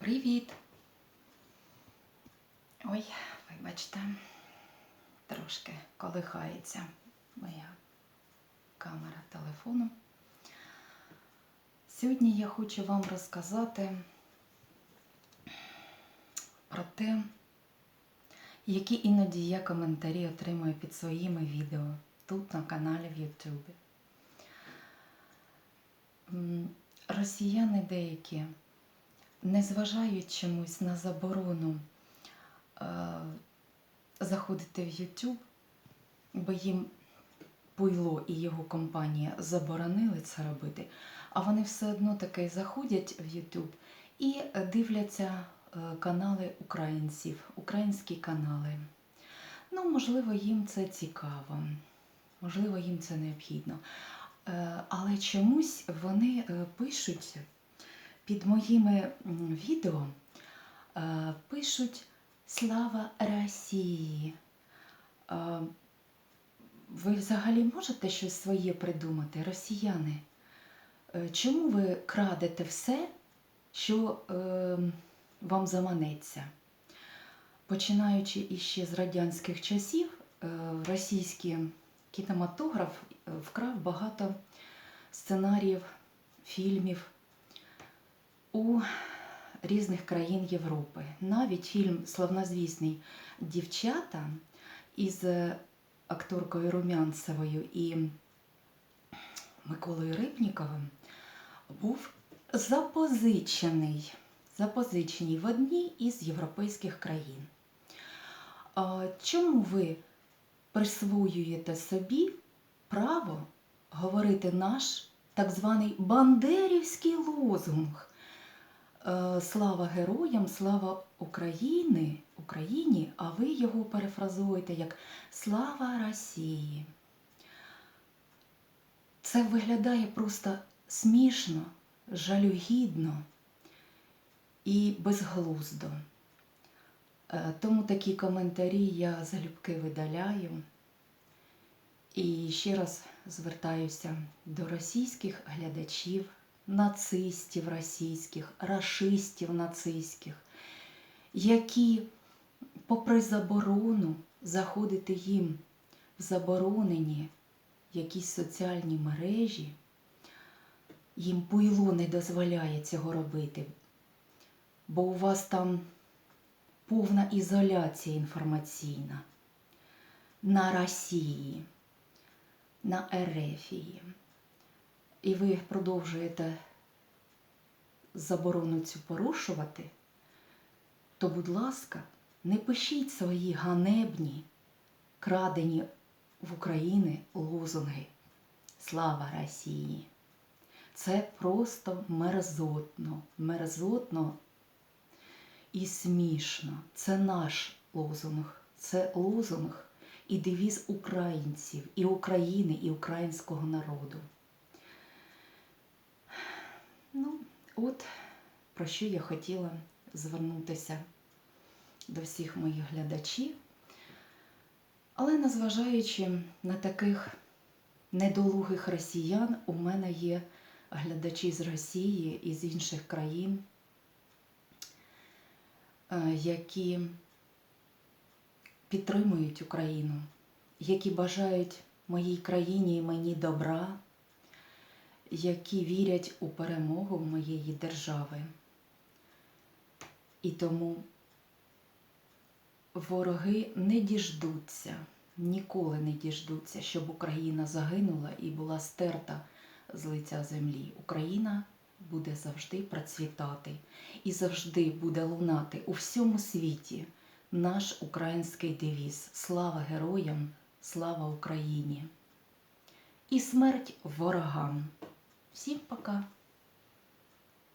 Привіт! Ой, вибачте, трошки колихається моя камера телефону. Сьогодні я хочу вам розказати про те, які іноді я коментарі отримую під своїми відео тут на каналі в Ютубі. Росіяни деякі не зважають чомусь на заборону е, заходити в YouTube, бо їм Пуйло і його компанія заборонили це робити, а вони все одно таки заходять в YouTube і дивляться е, канали українців, українські канали. Ну, можливо, їм це цікаво, можливо, їм це необхідно. Е, Але чомусь вони пишуть під моїми відео е, пишуть Слава Росії. Е, Ви взагалі можете щось своє придумати, росіяни? Е, Чому ви крадете все, що вам заманеться? Починаючи іще з радянських часів, російський кінематограф вкрав багато сценаріїв, фільмів у різних країн Європи. Навіть фільм славнозвісний Дівчата із акторкою Румянцевою і Миколою Рибніковим був запозичений, запозичений в одній із європейських країн. Чому ви присвоюєте собі право говорити наш так званий бандерівський лозунг? Е, Слава героям, слава Україні, Україні, а ви його перефразуєте як Слава Росії. Це виглядає просто смішно, жалюгідно і безглуздо. Е, Тому такі коментарі я залюбки видаляю. І ще раз звертаюся до російських глядачів, нацистів російських, рашистів нацистських, які, попри заборону, заходити їм в заборонені якісь соціальні мережі, їм пуйло не дозволяє цього робити, бо у вас там повна ізоляція інформаційна на Росії, на Ерефії. І ви продовжуєте заборону цю порушувати, то, будь ласка, не пишіть свої ганебні, крадені в Україні лозунги Слава Росії! Це просто мерзотно, мерзотно і смішно. Це наш лозунг, це лозунг і девіз українців, і України, і українського народу. Ну, от про що я хотіла звернутися до всіх моїх глядачів. Але незважаючи на таких недолугих росіян, у мене є глядачі з Росії і з інших країн, е, які підтримують Україну, які бажають моїй країні і мені добра, які вірять у перемогу моєї держави. І тому вороги не діждуться, ніколи не діждуться, щоб Україна загинула і була стерта з лиця землі. Україна буде завжди процвітати і завжди буде лунати у всьому світі наш український девіз Слава героям, слава Україні! І смерть ворогам! Всім пока!